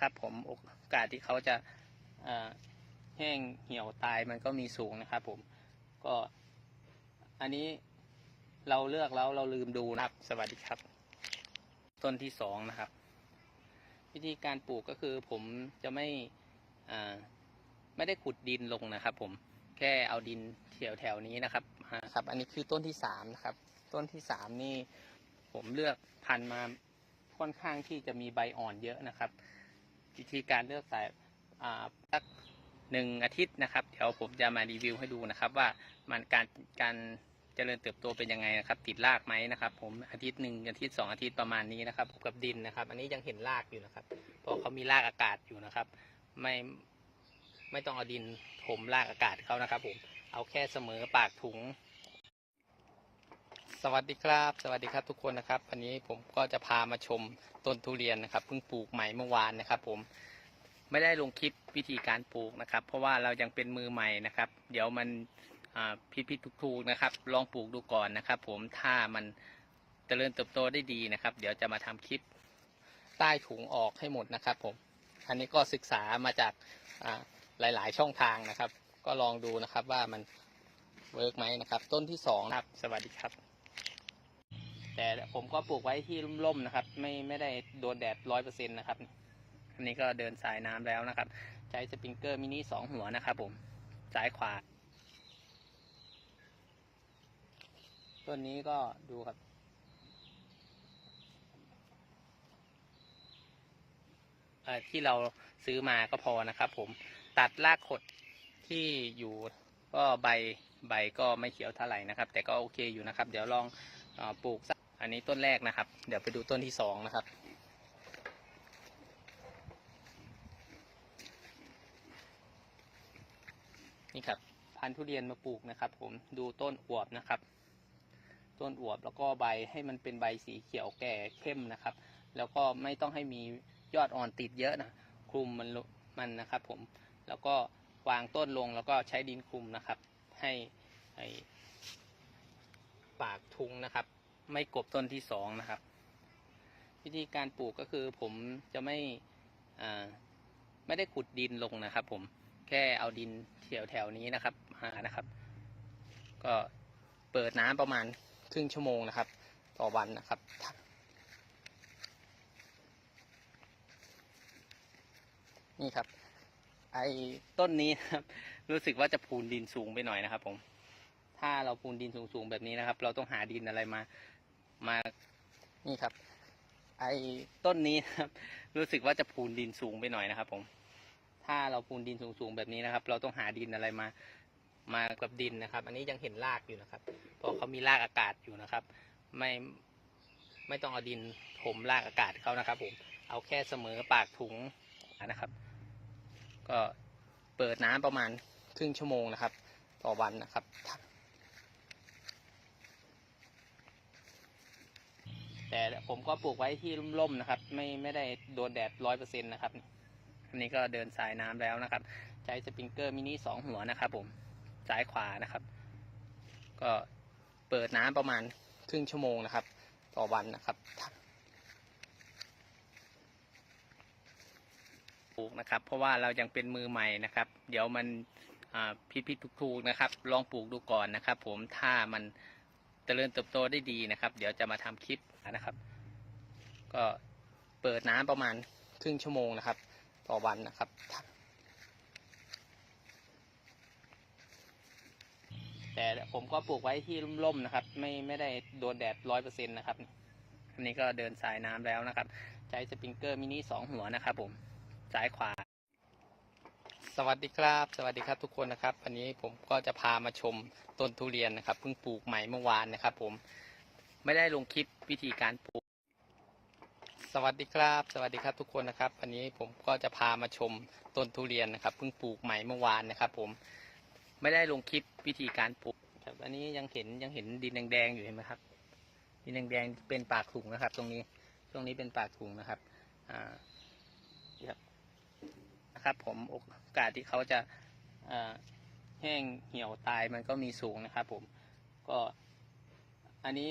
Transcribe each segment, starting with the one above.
ครับผมโอกาสที่เขาจะแห้งเหี่ยวตายมันก็มีสูงนะครับผมก็อันนี้เราเลือกแล้วเราลืมดูนะครับ สวัสดีครับ ต้นที่สองนะครับ วิธีการปลูกก็คือผมจะไม่ไม่ได้ขุดดินลงนะครับ ผมแค่เอาดินแถวแถวนี้นะครับครับ อันนี้คือต้นที่สามนะครับ ต้นที่สามนี่ผมเลือกพันธุ์มาค่อนข้างที่จะมีใบอ่อนเยอะนะครับ วิธีการเลือกสายอ่าสักหนึ่งอาทิตย์นะครับ เดี๋ยวผมจะมารีวิวให้ดูนะครับ ว่ามันการการเจริญเติบโตเป็นยังไงนะครับ ติดรากไหมนะครับ ผมอาทิตย์หนึ่งอาทิตย์สองอาทิตย์ประมาณนี้นะครับกับดินนะครับ อันนี้ยังเห็นรากอยู่นะครับเพราะเขามีรากอากาศอยู่นะครับ ไม่ไม่ต้องเอาดินถมรากอากาศเขานะครับ ผมเอาแค่เสมอปากถุง สวัสดีครับ สวัสดีครับทุกคนนะครับ วันนี้ผมก็จะพามาชมต้นทุเรียนนะครับเพิ่งปลูกใหม่เมื่อวานนะครับ ผมไม่ได้ลงคลิปวิธีการปลูกนะครับ เพราะว่าเรายังเป็นมือใหม่นะครับ เดี๋ยวมันอ่าผิดผิดถูกถูกๆนะครับ ลองปลูกดูก่อนนะครับ ผมถ้ามันเจริญเติบโตได้ดีนะครับ เดี๋ยวจะมาทำคลิปใต้ถุงออกให้หมดนะครับ ผม อันนี้ก็ศึกษามาจากอ่าหลาย ๆ ช่องทางนะครับ ก็ลองดูนะครับว่ามันเวิร์กไหมนะครับ ต้นที่สองครับ สวัสดีครับ แต่ผมก็ปลูกไว้ที่ร่มๆนะครับ ไม่ไม่ได้โดนแดดร้อยเปอร์เซ็นต์นะครับอันนี้ก็เดินสายน้ำแล้วนะครับ ใช้สปริงเกอร์มินิสองหัวนะครับผมซ้ายขวาต้นนี้ก็ดูครับ ที่เราซื้อมาก็พอนะครับ ผมตัดรากขดที่อยู่ก็ใบใบก็ไม่เขียวเท่าไหร่นะครับ แต่ก็โอเคอยู่นะครับ เดี๋ยวลองอปลูกสัก อันนี้ต้นแรกนะครับ เดี๋ยวไปดูต้นที่สองนะครับ นี่ครับ พันธุ์ทุเรียนมาปลูกนะครับ ผมดูต้นอวบนะครับ ต้นอวบแล้วก็ใบให้มันเป็นใบสีเขียวแก่เข้มนะครับ แล้วก็ไม่ต้องให้มียอดอ่อนติดเยอะนะคลุมมันมันนะครับ ผมแล้วก็วางต้นลงแล้วก็ใช้ดินคลุมนะครับ ให้ปากทุงนะครับ ไม่กบต้นที่สองนะครับ วิธีการปลูกก็คือผมจะไม่ไม่ได้ขุดดินลงนะครับ ผมแค่เอาดินแถวแถวนี้นะครับหานะครับ ก็เปิดน้ำประมาณครึ่งชั่วโมงนะครับ ต่อวันนะครับนี่ครับ ไอ้ต้นนี้นะครับ รู้สึกว่าจะพูนดินสูงไปหน่อยนะครับ ผม ถ้าเราพูนดินสูงๆแบบนี้นะครับ เราต้องหาดินอะไรมา มานี่ครับ ไอ้ต้นนี้นะครับ รู้สึกว่าจะพูนดินสูงไปหน่อยนะครับ ผม ถ้าเราพูนดินสูงๆแบบนี้นะครับ เราต้องหาดินอะไรมา มากับดินนะครับ อันนี้ยังเห็นรากอยู่นะครับเพราะเขามีรากอากาศอยู่นะครับ ไม่ไม่ต้องเอาดินถมรากอากาศเขานะครับ ผม เอาแค่เสมอปากถุงนะครับ ก็เปิดน้ำประมาณครึ่งชั่วโมงนะครับ ต่อวันนะครับ แต่ผมก็ปลูกไว้ที่ร่มๆนะครับ ไม่ไม่ได้โดนแดดร้อยเปอร์เซ็นต์นะครับอันนี้ก็เดินสายน้ำแล้วนะครับ ใช้สปริงเกอร์มินิสองหัวนะครับ ผมซ้ายขวานะครับ ก็เปิดน้ำประมาณครึ่งชั่วโมงนะครับ ต่อวันนะครับปลูกนะครับ เพราะว่าเรายังเป็นมือใหม่นะครับ เดี๋ยวมันอ่าผิดผิดถูกถูกๆนะครับ ลองปลูกดูก่อนนะครับ ผมถ้ามัน เจริญเติบโตได้ดีนะครับ เดี๋ยวจะมาทำคลิปนะครับ ก็เปิดน้ำประมาณครึ่งชั่วโมงนะครับ ต่อวันนะครับ แต่ผมก็ปลูกไว้ที่ร่มๆนะครับ ไม่ไม่ได้โดนแดดร้อยเปอร์เซ็นต์นะครับอันนี้ก็เดินสายน้ำแล้วนะครับ ใช้สปริงเกอร์มินิสองหัวนะครับ ผมซ้ายขวา สวัสดีครับ สวัสดีครับทุกคนนะครับวันนี้ผมก็จะพามาชมต้นทุเรียนนะครับเพิ่งปลูกใหม่เมื่อวานนะครับ ผมไม่ได้ลงคลิปวิธีการปลูก สวัสดีครับ สวัสดีครับทุกคนนะครับวันนี้ผมก็จะพามาชมต้นทุเรียนนะครับเพิ่งปลูกใหม่เมื่อวานนะครับ ผมไม่ได้ลงคลิปวิธีการปลูกครับอันนี้ยังเห็นยังเห็นดินแดงๆอยู่เห็นไหมครับ ดินแดงๆเป็นปากถุงนะครับ ตรงนี้ตรงนี้เป็นปากถุงนะครับอ่านี่ครับนะครับผมโอกาสที่เขาจะแห้งเหี่ยวตายมันก็มีสูงนะครับผมก็อันนี้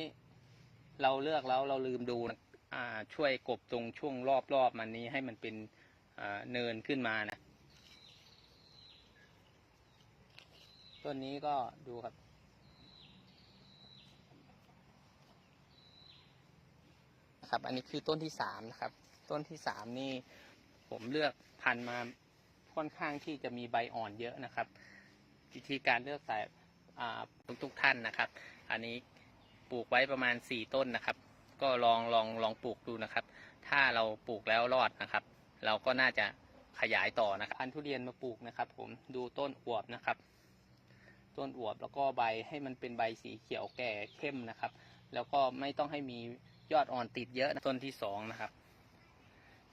เราเลือกแล้วเราลืมดูนะช่วยกบตรงช่วงรอบๆมันนี้ให้มันเป็นเนินขึ้นมานะต้นนี้ก็ดูครับ ครับ อันนี้คือต้นที่สามนะครับ ต้นที่สามนี่ผมเลือกพันมา ค่อนข้างที่จะมีใบอ่อนเยอะนะครับวิธีการเลือกสายทุกท่านนะครับ อันนี้ปลูกไว้ประมาณสี่ต้นนะครับ ก็ลองลองลองปลูกดูนะครับ ถ้าเราปลูกแล้วรอดนะครับ เราก็น่าจะขยายต่อนะครับพันธุ์ทุเรียนมาปลูกนะครับ ผมดูต้นอวบนะครับ ต้นอวบแล้วก็ใบให้มันเป็นใบสีเขียวแก่เข้มนะครับ แล้วก็ไม่ต้องให้มียอดอ่อนติดเยอะนะต้นที่สองนะครับ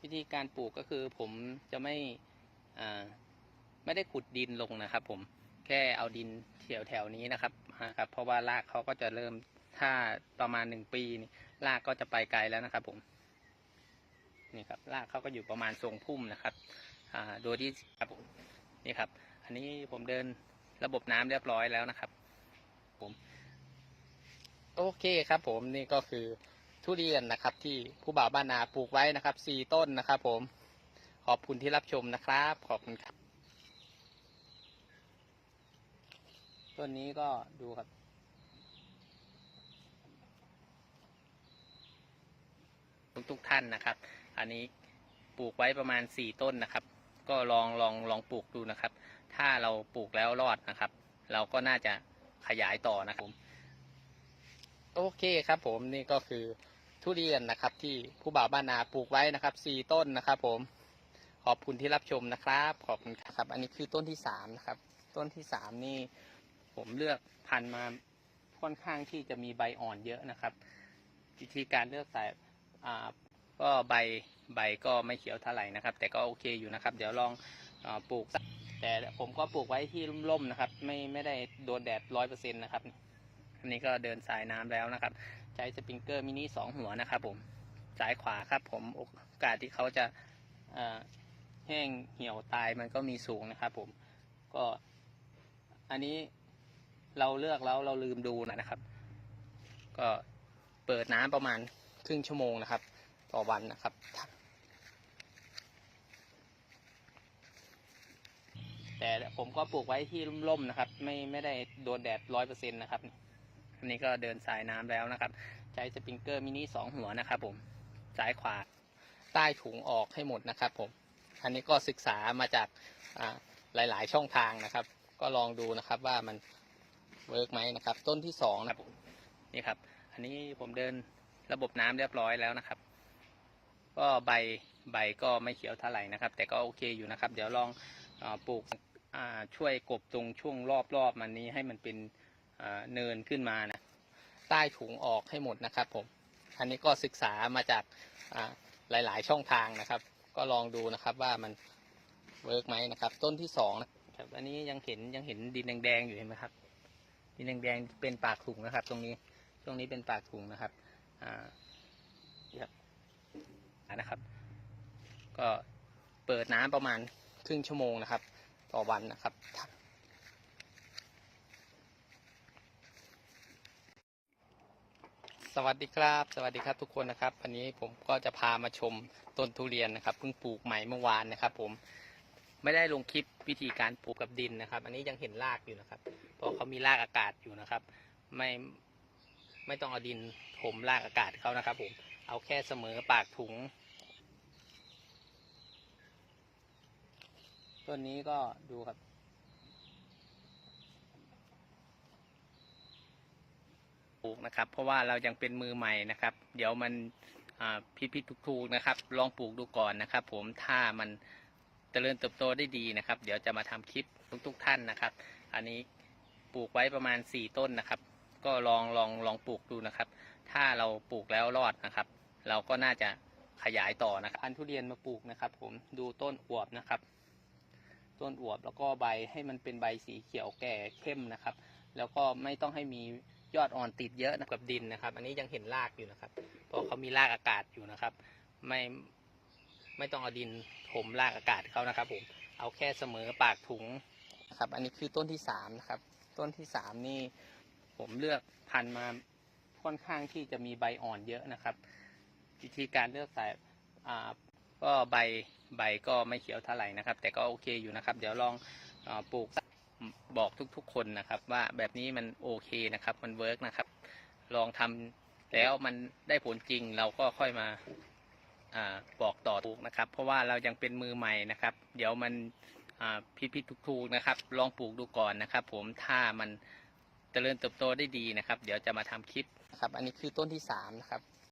วิธีการปลูกก็คือผมจะไม่ ไม่ได้ขุดดินลงนะครับผมแค่เอาดินแถวแถวนี้นะครับนะครับ เพราะว่ารากเขาก็จะเริ่มถ้าประมาณหนึ่งปีนี่รากก็จะไปไกลแล้วนะครับ ผมนี่ครับรากเขาก็อยู่ประมาณทรงพุ่มนะครับอ่าโดยที่ครับผมนี่ครับ อันนี้ผมเดินระบบน้ำเรียบร้อยแล้วนะครับ ผม โอเคครับ ผมนี่ก็คือทุเรียนนะครับ ที่ผู้บ่าวบ้านนาปลูกไว้นะครับสี่ต้นนะครับ ผม ขอบคุณที่รับชมนะครับ ขอบคุณครับต้นนี้ก็ดูครับ ทุกท่านนะครับ อันนี้ปลูกไว้ประมาณสี่ต้นนะครับ ก็ลองลองลองปลูกดูนะครับ ถ้าเราปลูกแล้วรอดนะครับ เราก็น่าจะขยายต่อนะครับผมโอเคครับผมนี่ก็คือทุเรียนนะครับที่ผู้บ่าวบ้านนาปลูกไว้นะครับสี่ต้นนะครับผม ขอบคุณที่รับชมนะครับ ขอบคุณครับ อันนี้คือต้นที่สามนะครับ ต้นที่สามนี่ ผมเลือกพันธุ์มาค่อนข้างที่จะมีใบอ่อนเยอะนะครับวิธีการเลือกสายอ่าก็ใบใบก็ไม่เขียวเท่าไหร่นะครับ แต่ก็โอเคอยู่นะครับ เดี๋ยวลองอปลูก แต่ผมก็ปลูกไว้ที่ร่มๆนะครับ ไม่ไม่ได้โดนแดดร้อยเปอร์เซ็นต์นะครับอันนี้ก็เดินสายน้ำแล้วนะครับ ใช้สปริงเกอร์มินิสองหัวนะครับ ผมซ้ายขวาครับ ผมโอกาสที่เขาจะอ่อ แห้งเหี่ยวตายมันก็มีสูงนะครับ ผมก็อันนี้เราเลือกแล้วเราลืมดูนะครับ ก็เปิดน้ำประมาณครึ่งชั่วโมงนะครับ ต่อวันนะครับ แต่ผมก็ปลูกไว้ที่ร่มๆนะครับ ไม่ไม่ได้โดนแดดร้อยเปอร์เซ็นต์นะครับอันนี้ก็เดินสายน้ำแล้วนะครับ ใช้สปริงเกอร์มินิสองหัวนะครับ ผมซ้ายขวาใต้ถุงออกให้หมดนะครับ ผม อันนี้ก็ศึกษามาจากอ่าหลาย ๆ ช่องทางนะครับ ก็ลองดูนะครับว่ามันเวิร์กไหมนะครับ ต้นที่สองนะครับนี่ครับ อันนี้ผมเดินระบบน้ำเรียบร้อยแล้วนะครับ ก็ใบใบก็ไม่เขียวเท่าไหร่นะครับ แต่ก็โอเคอยู่นะครับ เดี๋ยวลองอปลูกช่วยกบตรงช่วงรอบๆมันนี้ให้มันเป็นเนินขึ้นมานะใต้ถุงออกให้หมดนะครับผม อันนี้ก็ศึกษามาจากอ่าหลาย ๆ ช่องทางนะครับ ก็ลองดูนะครับว่ามันเวิร์กไหมนะครับ ต้นที่สองนะครับ อันนี้ยังเห็นยังเห็นดินแดงๆอยู่เห็นไหมครับ ดินแดงๆเป็นปากถุงนะครับ ตรงนี้ตรงนี้เป็นปากถุงนะครับ อ่าครับนะครับ ก็เปิดน้ำประมาณครึ่งชั่วโมงนะครับ ต่อวันนะครับ สวัสดีครับ สวัสดีครับทุกคนนะครับวันนี้ผมก็จะพามาชมต้นทุเรียนนะครับเพิ่งปลูกใหม่เมื่อวานนะครับ ผมไม่ได้ลงคลิปวิธีการปลูกกับดินนะครับ อันนี้ยังเห็นรากอยู่นะครับเพราะเขามีรากอากาศอยู่นะครับ ไม่ไม่ต้องเอาดินถมรากอากาศเขานะครับ ผมเอาแค่เสมอปากถุงต้นนี้ก็ดูครับ ปลู กนะครับ เพราะว่าเรายังเป็นมือใหม่นะครับ เดี๋ยวมันอ่าผิดผิดถูกๆนะครับ ลองปลูกดูก่อนนะครับ ผมถ้ามันเจริญเติบโตได้ดีนะครับ เดี๋ยวจะมาทำคลิปทุกๆท่านนะครับ อันนี้ปลูกไว้ประมาณสี่ต้นนะครับ ก็ลองลองลองปลูกดูนะครับ ถ้าเราปลูกแล้วรอดนะครับ เราก็น่าจะขยายต่อนะครับพันธุ์ทุเรียนมาปลูกนะครับ ผมดูต้นอวบนะครับ ต้นอวบแล้วก็ใบให้มันเป็นใบสีเขียวแก่เข้มนะครับ แล้วก็ไม่ต้องให้มี ยอดอ่อนติดเยอะนะกับดินนะครับ อันนี้ยังเห็นรากอยู่นะครับ เพราะเขามีรากอากาศอยู่นะครับ ไม่ไม่ต้องเอาดินถมรากอากาศเขานะครับ ผมเอาแค่เสมอปากถุงนะครับ อันนี้คือต้นที่สามนะครับ ต้นที่สามนี่ผมเลือกพันธุ์มาค่อนข้างที่จะมีใบอ่อนเยอะนะครับ วิธีการเลือกสายอ่าก็ใบใบก็ไม่เขียวเท่าไหร่นะครับ แต่ก็โอเคอยู่นะครับ เดี๋ยวลองอปลูก บอกทุกๆ คนนะครับ ว่าแบบนี้มันโอเคนะครับ มันเวิร์กนะครับ ลองทำแล้วมันได้ผลจริงเราก็ค่อยมาอบอกต่อถูกนะครับ เพราะว่าเรายังเป็นมือใหม่นะครับ เดี๋ยวมันอ่าผิดผิดถูกถูกๆนะครับ ลองปลูกดูก่อนนะครับ ผมถ้ามันเจริญเติบโตได้ดีนะครับ เดี๋ยวจะมาทำคลิปครับ อันนี้คือต้นที่สามนะครับ